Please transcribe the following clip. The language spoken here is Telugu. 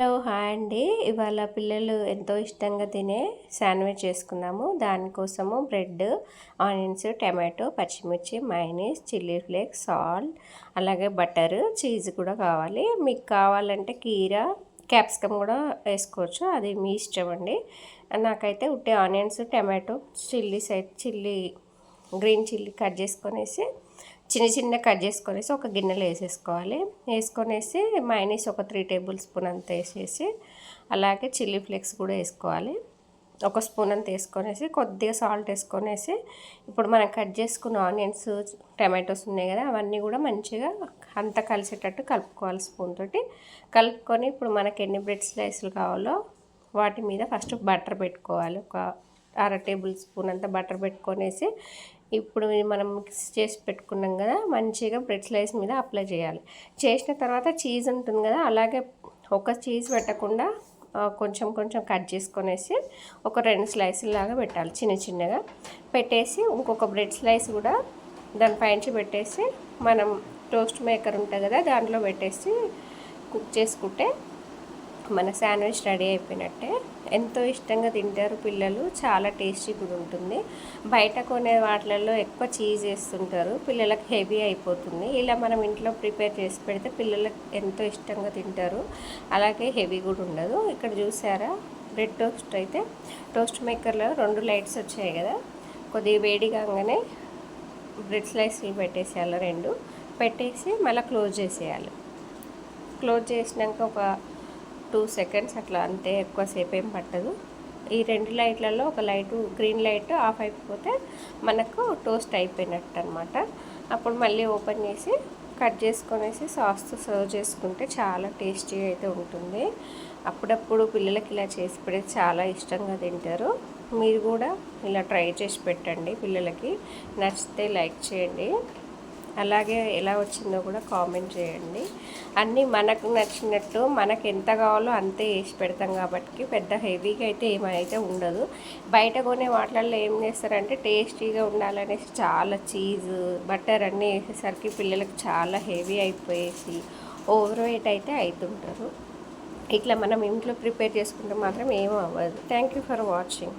హలో హాయ్ అండి. ఇవాళ పిల్లలు ఎంతో ఇష్టంగా తినే శాండ్విచ్ చేసుకున్నాము దానికోసము బ్రెడ్ ఆనియన్స్ టమాటో పచ్చిమిర్చి మైనీస్ చిల్లీ ఫ్లేక్స్ సాల్ట్ అలాగే బటర్ చీజ్ కూడా కావాలి. మీకు కావాలంటే కీరా క్యాప్సికమ్ కూడా వేసుకోవచ్చు. అది మీ ఇష్టం అండి. నాకైతే ఉట్టే onions tomato chillies side chilli green chilli cut చేసుకొనేసి చిన్న చిన్న కట్ చేసుకొనేసి ఒక గిన్నెలో వేసేసుకోవాలి. వేసుకొనేసి మైనీస్ ఒక త్రీ టేబుల్ స్పూన్ అంత వేసేసి అలాగే చిల్లీ ఫ్లేక్స్ కూడా వేసుకోవాలి. ఒక స్పూన్ అంత వేసుకొనేసి కొద్దిగా సాల్ట్ వేసుకొనేసి ఇప్పుడు మనం కట్ చేసుకున్న ఆనియన్స్ టమాటోస్ ఉన్నాయి కదా అవన్నీ కూడా మంచిగా అంతా కలిసేటట్టు కలుపుకోవాలి స్పూన్ తోటి. కలుపుకొని ఇప్పుడు మనకి ఎన్ని బ్రెడ్ స్లైసులు కావాలో వాటి మీద ఫస్ట్ బటర్ పెట్టుకోవాలి. ఒక అర టేబుల్ స్పూన్ అంతా బటర్ పెట్టుకొనేసి ఇప్పుడు మనం మిక్స్ చేసి పెట్టుకున్నాం కదా మంచిగా బ్రెడ్ స్లైస్ మీద అప్లై చేయాలి. చేసిన తర్వాత చీజ్ ఉంటుంది కదా అలాగే ఒక చీజ్ పెట్టకుండా కొంచెం కొంచెం కట్ చేసుకొనేసి ఒక రెండు స్లైసులు లాగా పెట్టాలి చిన్న చిన్నగా. పెట్టేసి ఇంకొక బ్రెడ్ స్లైస్ కూడా దాని పైన పెట్టేసి మనం టోస్ట్ మేకర్ ఉంటుంది కదా దాంట్లో పెట్టేసి కుక్ చేసుకుంటే మన శాండ్విచ్ రెడీ అయిపోయినట్టే. ఎంతో ఇష్టంగా తింటారు పిల్లలు. చాలా టేస్టీ కూడా ఉంటుంది. బయట కొనే వాటిలలో ఎక్కువ చీజ్ వేస్తుంటారు. పిల్లలకు హెవీ అయిపోతుంది. ఇలా మనం ఇంట్లో ప్రిపేర్ చేసి పెడితే పిల్లలకు ఎంతో ఇష్టంగా తింటారు. అలాగే హెవీ కూడా ఉండదు. ఇక్కడ చూసారా? బ్రెడ్ టోస్ట్ అయితే టోస్ట్ మేకర్లో రెండు లైట్స్ వచ్చాయి కదా. కొద్దిగా వేడి కాగానే బ్రెడ్ స్లైస్లు పెట్టేసేయాలి రెండు. పెట్టేసి మళ్ళీ క్లోజ్ చేసేయాలి. క్లోజ్ చేసినాక ఒక టూ సెకండ్స్ అట్లా అంతే ఎక్కువసేపు ఏం పట్టదు. ఈ రెండు లైట్లలో ఒక లైటు గ్రీన్ లైట్ ఆఫ్ అయిపోతే మనకు టోస్ట్ అయిపోయినట్టు అనమాట అప్పుడు మళ్ళీ ఓపెన్ చేసి కట్ చేసుకొనేసి సాస్తో సర్వ్ చేసుకుంటే చాలా టేస్టీగా అయితే ఉంటుంది. అప్పుడప్పుడు పిల్లలకి ఇలా చేసి పెడితే చాలా ఇష్టంగా తింటారు. మీరు కూడా ఇలా ట్రై చేసి పెట్టండి పిల్లలకి. నచ్చితే లైక్ చేయండి. అలాగే ఎలా వచ్చిందో కూడా కామెంట్ చేయండి. అన్నీ మనకు నచ్చినట్టు మనకు ఎంత కావాలో అంతే వేసి పెడతాం కాబట్టి పెద్ద హెవీగా అయితే ఏమైతే ఉండదు. బయట కొనే వాటిల్లో ఏం చేస్తారంటే టేస్టీగా ఉండాలనేసి చాలా చీజ్ బటర్ అన్నీ వేసేసరికి పిల్లలకు చాలా హెవీ అయిపోయేసి ఓవర్ వెయిట్ అయితే అవుతుంటారు ఇట్లా మనం ఇంట్లో ప్రిపేర్ చేసుకుంటే మాత్రం ఏమీ అవ్వదు. Thank you for watching.